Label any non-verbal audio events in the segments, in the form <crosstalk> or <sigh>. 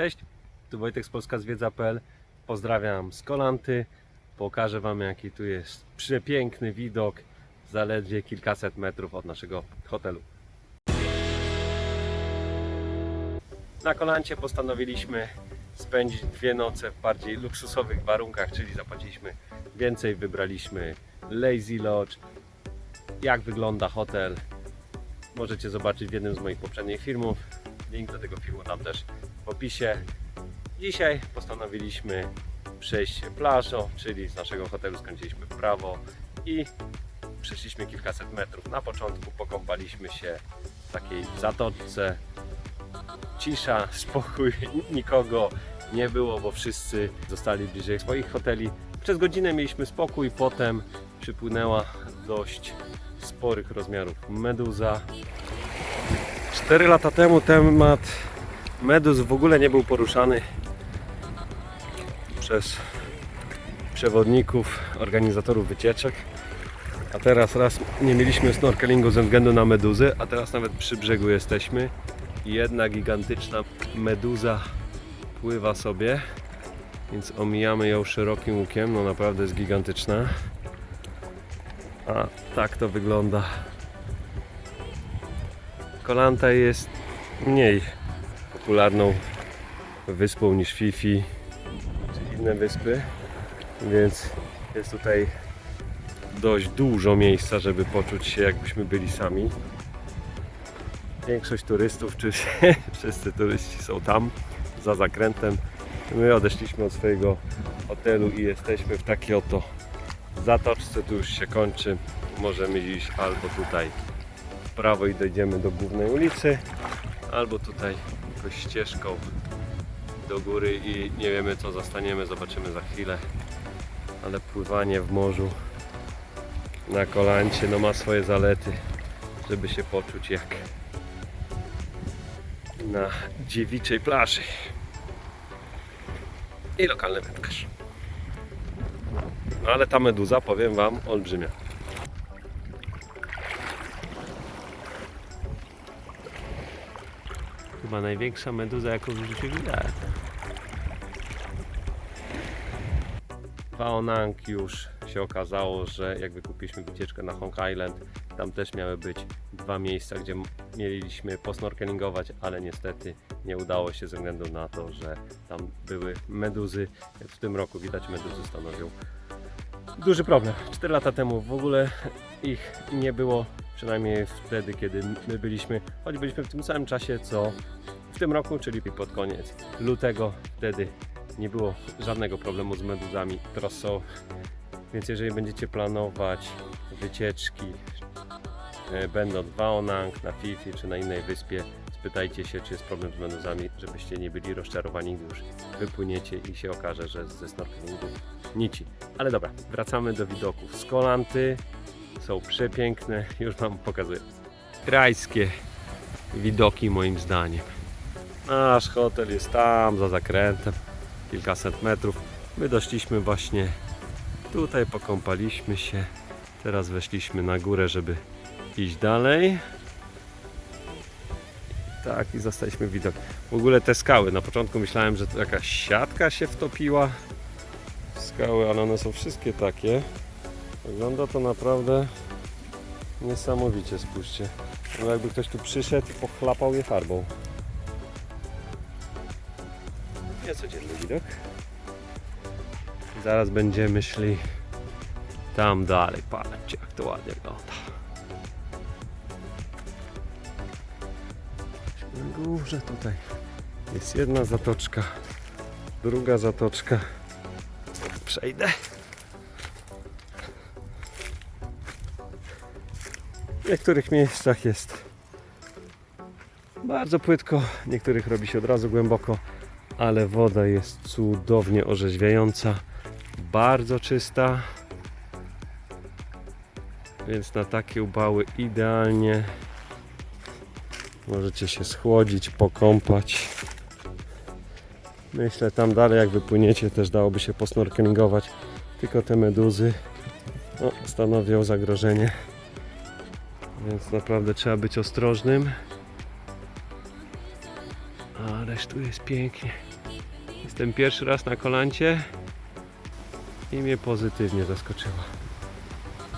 Cześć, tu Wojtek z Polska Zwiedza.pl. Pozdrawiam z Kolanty. Pokażę Wam jaki tu jest przepiękny widok zaledwie kilkaset metrów od naszego hotelu. Na Kolancie postanowiliśmy spędzić dwie noce w bardziej luksusowych warunkach, czyli zapłaciliśmy więcej, wybraliśmy Lazy Lodge. Jak wygląda hotel możecie zobaczyć w jednym z moich poprzednich filmów. Link do tego filmu tam też opisie. Dzisiaj postanowiliśmy przejść plażą, czyli z naszego hotelu skręciliśmy w prawo i przeszliśmy kilkaset metrów. Na początku pokąpaliśmy się w takiej zatoczce. Cisza, spokój, <laughs> nikogo nie było, bo wszyscy zostali bliżej swoich hoteli. Przez godzinę mieliśmy spokój, potem przypłynęła dość sporych rozmiarów meduza. 4 lata temu temat meduz w ogóle nie był poruszany przez przewodników, organizatorów wycieczek. A teraz raz nie mieliśmy snorkelingu ze względu na meduzy, a teraz nawet przy brzegu jesteśmy. Jedna gigantyczna meduza pływa sobie, więc omijamy ją szerokim łukiem. No naprawdę jest gigantyczna. A tak to wygląda. Kolanta jest mniej popularną wyspą niż Fifi czy inne wyspy, więc jest tutaj dość dużo miejsca, żeby poczuć się jakbyśmy byli sami. Większość turystów, czy <laughs> wszyscy turyści są tam za zakrętem. My odeszliśmy od swojego hotelu i jesteśmy w takiej oto zatoczce, tu już się kończy. Możemy iść albo tutaj w prawo i dojdziemy do głównej ulicy, albo tutaj jakąś ścieżką do góry i nie wiemy co zastaniemy, zobaczymy za chwilę. Ale pływanie w morzu na kolancie no ma swoje zalety, żeby się poczuć jak na dziewiczej plaży. I lokalny wędkarz. No ale ta meduza, powiem Wam, olbrzymia. Chyba największa meduza, jaką w życiu widziałem. W Aonang już się okazało, że jak wykupiliśmy wycieczkę na Hong Island, tam też miały być dwa miejsca, gdzie mieliśmy posnorkelingować, ale niestety nie udało się ze względu na to, że tam były meduzy. W tym roku widać, meduzy stanowią duży problem. 4 lata temu w ogóle ich nie było, przynajmniej wtedy, kiedy my byliśmy, choć byliśmy w tym samym czasie co w tym roku, czyli pod koniec lutego. Wtedy nie było żadnego problemu z meduzami. Teraz są, więc jeżeli będziecie planować wycieczki, e, będąc w Aonang, na Fifi czy na innej wyspie, spytajcie się, czy jest problem z meduzami, żebyście nie byli rozczarowani, gdy już wypłyniecie i się okaże, że ze snorkelingu nici. Ale dobra, wracamy do widoków z Kolanty. Są przepiękne, już Wam pokazuję. Krajskie widoki moim zdaniem. Nasz hotel jest tam za zakrętem, kilkaset metrów. My doszliśmy właśnie tutaj, pokąpaliśmy się. Teraz weszliśmy na górę, żeby iść dalej. Tak, i zostaliśmy widok. W ogóle te skały, na początku myślałem, że to jakaś siatka się wtopiła skały, ale one są wszystkie takie. Wygląda to naprawdę niesamowicie, spójrzcie. No jakby ktoś tu przyszedł i pochlapał je farbą. Niecodzienny widok. Zaraz będziemy szli tam dalej. Patrzcie jak to ładnie wygląda. Na górze tutaj jest jedna zatoczka, druga zatoczka. Przejdę. Niektórych miejscach jest bardzo płytko, niektórych robi się od razu głęboko, ale woda jest cudownie orzeźwiająca, bardzo czysta. Więc na takie ubały idealnie możecie się schłodzić, pokąpać. Myślę tam dalej jak wypłyniecie też dałoby się posnorkelingować. Tylko te meduzy no, stanowią zagrożenie. Więc naprawdę trzeba być ostrożnym. Ależ tu jest pięknie. Jestem pierwszy raz na kolancie i mnie pozytywnie zaskoczyło.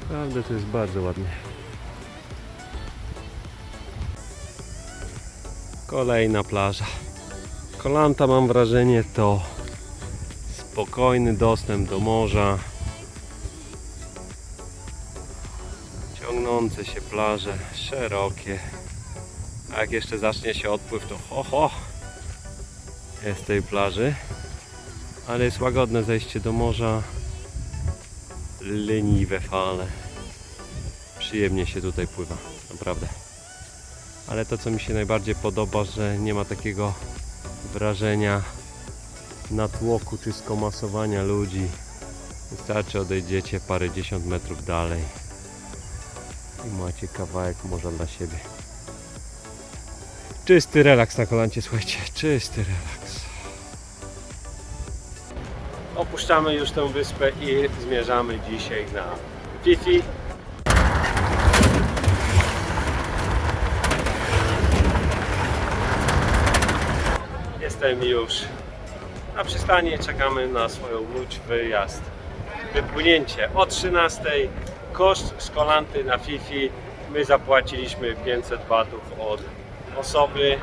Naprawdę to jest bardzo ładnie. Kolejna plaża. Kolanta mam wrażenie to spokojny dostęp do morza. Ciągnące się plaże, szerokie. A jak jeszcze zacznie się odpływ, to ho ho jest tej plaży. Ale jest łagodne zejście do morza. Leniwe fale. Przyjemnie się tutaj pływa, naprawdę. Ale to co mi się najbardziej podoba, że nie ma takiego wrażenia natłoku czy skomasowania ludzi. Wystarczy odejdziecie parę dziesiąt metrów dalej i macie kawałek morza dla siebie. Czysty relaks na kolancie, słuchajcie, czysty relaks. Opuszczamy już tę wyspę i zmierzamy dzisiaj na Fifi. Jestem już na przystani, czekamy na swoją łódź, wyjazd, wypłynięcie o 13. Koszt szkolanty na Fifi my zapłaciliśmy 500 batów od osoby.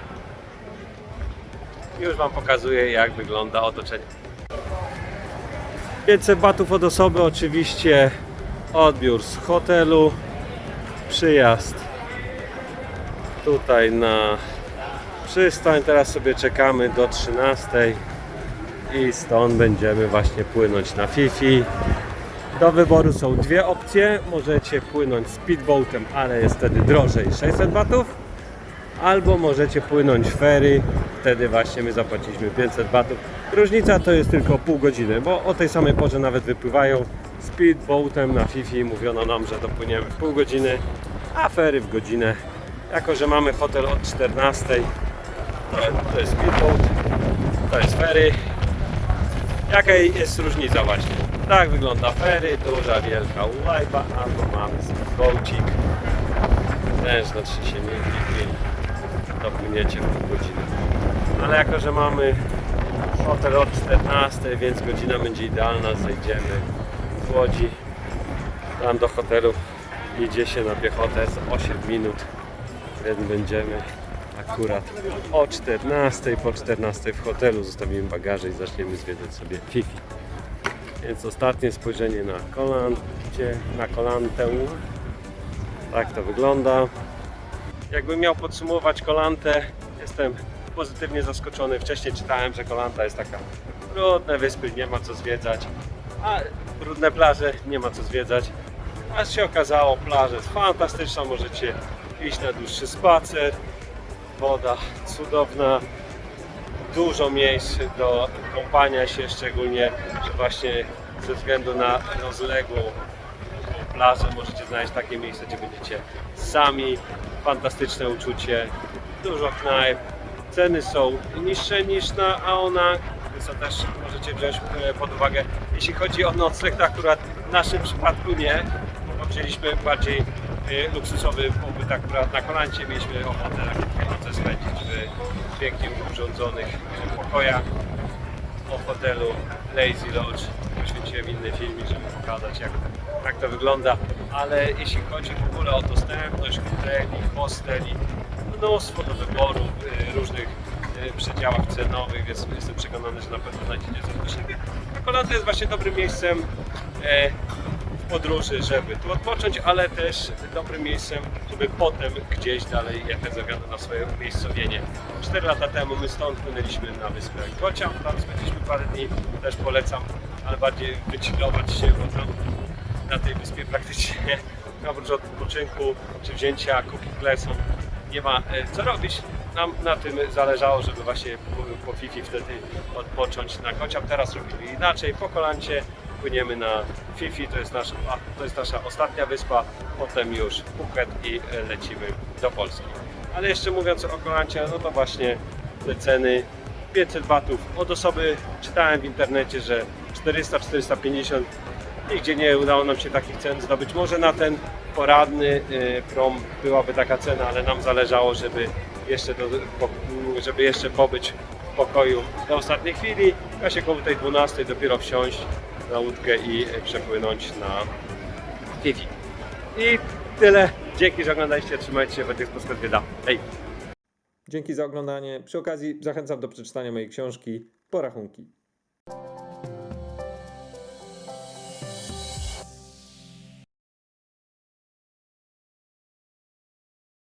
Już Wam pokazuję jak wygląda otoczenie. 500 batów od osoby, oczywiście odbiór z hotelu, przyjazd tutaj na przystań. Teraz sobie czekamy do 13 i stąd będziemy właśnie płynąć na Fifi. Do wyboru są dwie opcje. Możecie płynąć speedboatem, ale jest wtedy drożej 600 batów. Albo możecie płynąć ferry, wtedy właśnie my zapłaciliśmy 500 batów. Różnica to jest tylko pół godziny, bo o tej samej porze nawet wypływają speedboatem na Fifi. Mówiono nam, że dopłyniemy w pół godziny, a fery w godzinę. Jako, że mamy hotel od 14, to, to jest speedboat, to jest ferry. Jaka jest różnica właśnie? Tak wygląda ferry, duża, wielka łajba, albo mamy speedboatik. Też na 3 się mieści i dopłyniecie w pół godziny. Ale jako, że mamy hotel od 14, więc godzina będzie idealna, zejdziemy z Łodzi. Tam do hotelu idzie się na piechotę z 8 minut, więc będziemy akurat o 14, po 14 w hotelu zostawimy bagaże i zaczniemy zwiedzać sobie Fifi. Więc ostatnie spojrzenie na kolancie, na kolantę. Tak to wygląda. Jakbym miał podsumować kolantę, jestem pozytywnie zaskoczony. Wcześniej czytałem, że kolanta jest taka brudne wyspy, nie ma co zwiedzać, a brudne plaże nie ma co zwiedzać. Aż się okazało, plaża jest fantastyczna, możecie iść na dłuższy spacer, woda cudowna, dużo miejsc do kąpania się, szczególnie, że właśnie ze względu na rozległą plażę możecie znaleźć takie miejsce, gdzie będziecie sami, fantastyczne uczucie, dużo knajp, ceny są niższe niż na Aonang, więc to też możecie wziąć e, pod uwagę. Jeśli chodzi o nocleg, to akurat w naszym przypadku nie, bo wzięliśmy bardziej e, luksusowy pobyt akurat na Kolancie, mieliśmy ochotę noce spędzić w pięknie urządzonych pokojach o hotelu Lazy Lodge. Poświęciłem inny filmik, żeby pokazać jak, jak to wygląda. Ale jeśli chodzi w ogóle o dostępność hoteli, hosteli, mnóstwo do wyboru w różnych y, przedziałach cenowych, więc jestem przekonany, że na pewno znajdziecie coś dla siebie. A jest właśnie dobrym miejscem e, podróży, żeby tu odpocząć, ale też dobrym miejscem, żeby potem gdzieś dalej jechać ze na swoje umiejscowienie. 4 lata temu my stąd płynęliśmy na wyspę Kociam, tam spędziliśmy parę dni, też polecam, ale bardziej wychillować się, bo tam na tej wyspie praktycznie <laughs> oprócz odpoczynku czy wzięcia cooking classów nie ma e, co robić. Nam na tym zależało, żeby właśnie po, Fifi wtedy odpocząć na kociam. Teraz robimy inaczej. Po kolancie płyniemy na Fifi, to jest, nasza, a, to jest nasza ostatnia wyspa, potem już Phuket i e, lecimy do Polski. Ale jeszcze mówiąc o kolancie, no to właśnie te ceny 500 batów od osoby. Czytałem w internecie, że 400-450 Nigdzie nie udało nam się takich cen zdobyć. Może na ten poradny y, prom byłaby taka cena, ale nam zależało, żeby jeszcze do, żeby jeszcze pobyć w pokoju do ostatniej chwili, a się koło tej 12 dopiero wsiąść na łódkę i przepłynąć na Fifi. I tyle. Dzięki, że oglądaliście. Trzymajcie się, Wojtek z Polskiego Hej! Dzięki za oglądanie. Przy okazji zachęcam do przeczytania mojej książki Porachunki.